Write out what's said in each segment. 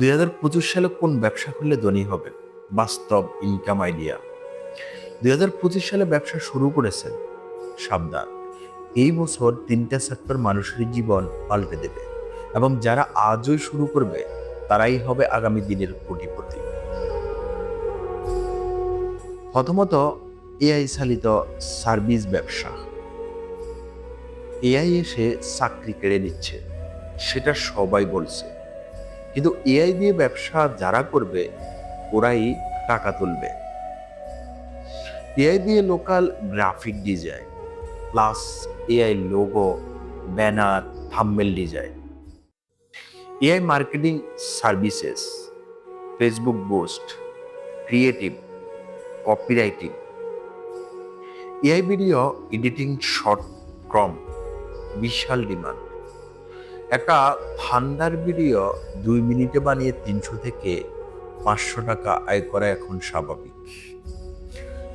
দুই হাজার পঁচিশ সালে কোন ব্যবসা করলে ধনী হবে? বাস্তব ইনকাম আইডিয়া দুই হাজার পঁচিশ সালে ব্যবসা শুরু করেছেন সাবধান। এই বছর তিনটা সেক্টর মানুষের জীবন পাল্টে দেবে এবং যারা আজই শুরু করবে, তারাই হবে আগামী দিনের কোটিপতি। প্রথমত, এআই চালিত সার্ভিস ব্যবসা। এআই এসে চাকরি কেড়ে নিচ্ছে, সেটা সবাই বলছে। কিন্তু এআই দিয়ে ব্যবসা যারা করবে, ওরাই টাকা তুলবে। এআই দিয়ে local graphic design plus AI logo banner thumbnail design AI marketing services Facebook post creative copywriting AI video editing short ক্রম বিশাল ডিমান্ড একটা থান্ডার ভিডিও দুই মিনিটে বানিয়ে তিনশো থেকে পাঁচশো টাকা আয় করা এখন স্বাভাবিক।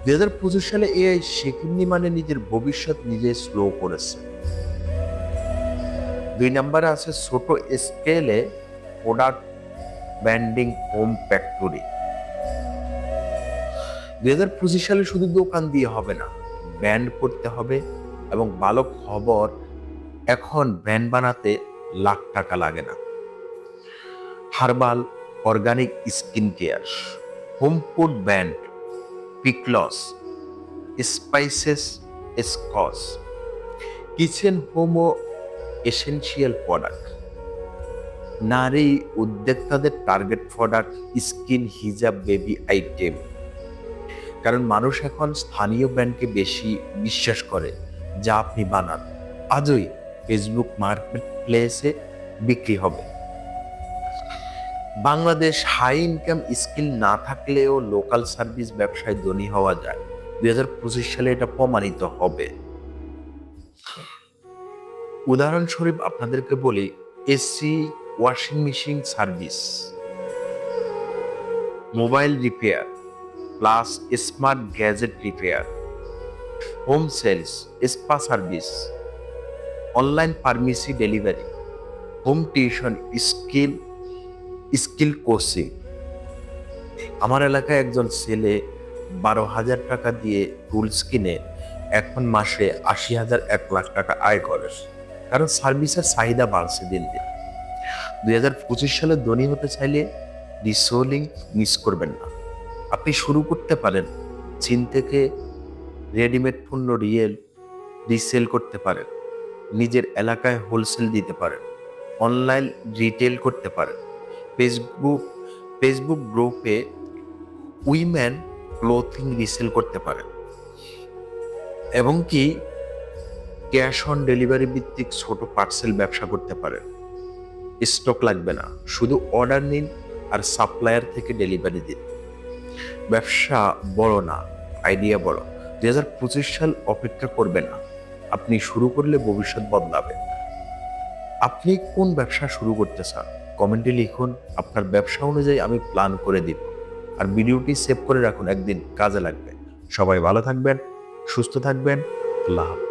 দুই হাজার পঁচিশ সালে এআই শেখেননি মানে নিজের ভবিষ্যৎ নিজে স্লো করেছে। দুই নম্বরে আছে ছোট স্কেলে প্রোডাক্ট ব্র্যান্ডিং হোম ফ্যাক্টরি দুই হাজার পঁচিশ সালে শুধু দোকান দিয়ে হবে না ব্র্যান্ড করতে হবে এবং ভালো খবর এখন ব্র্যান্ড বানাতে লাখ টাকা লাগে না। Herbal organic skin care, home food brand pickles spices, স্কস, kitchen হোমো এসেনশিয়াল প্রোডাক্ট, নারী উদ্যোক্তাদের টার্গেট প্রোডাক্ট, স্কিন হিজাব বেবি আইটেম। কারণ মানুষ এখন স্থানীয় ব্র্যান্ডকে বেশি বিশ্বাস করে, যা আপনি বানান। আজই ফেসবুক মার্কেট প্লেসে বিক্রি হবে। বাংলাদেশ হাই ইনকাম স্কিল না থাকলেও লোকাল সার্ভিস ব্যবসায় ধনী হওয়া যায়। দুই হাজার পঁচিশ সালে এটা প্রমাণিত হবে। উদাহরণস্বরূপ আপনাদেরকে বলি, AC washing machine service mobile repair plus smart gadget repair home sales spa service online pharmacy delivery home tuition skill skill coaching আমার এলাকায় একজন ছেলে বারো হাজার টাকা দিয়ে টুলস কিনে এখন মাসে আশি হাজার এক লাখ টাকা আয় করে। কারণ সার্ভিসের চাহিদা বাড়ছে দিন দিন। দুই হাজার পঁচিশ সালে ধনী হতে চাইলে রিসোলিং মিস করবেন না। আপনি শুরু করতে পারেন, চীন থেকে রেডিমেড পণ্য রিয়েল রিসেল করতে পারেন। নিজের এলাকায় হোলসেল দিতে পারেন অনলাইন রিটেল করতে পারেন। ফেসবুক ফেসবুক গ্রুপে উইমেন ক্লোথিং রিসেল করতে পারেন। এবং কি ক্যাশ অন ডেলিভারি ভিত্তিক ছোট পার্সেল ব্যবসা করতে পারেন। স্টক লাগবে না, শুধু অর্ডার নিন আর সাপ্লায়ার থেকে ডেলিভারি দিন। ব্যবসা বড় না আইডিয়া বড়। দু হাজার পঁচিশ সাল অপেক্ষা করবে না। আপনি শুরু করলে ভবিষ্যৎ বদলাবে। আপনি কোন ব্যবসা শুরু করতে চান? কমেন্টে লিখুন, আপনার ব্যবসা অনুযায়ী আমি প্ল্যান করে দিব। আর ভিডিওটি সেভ করে রাখুন, একদিন কাজে লাগবে। সবাই ভালো থাকবেন, সুস্থ থাকবেন লাভ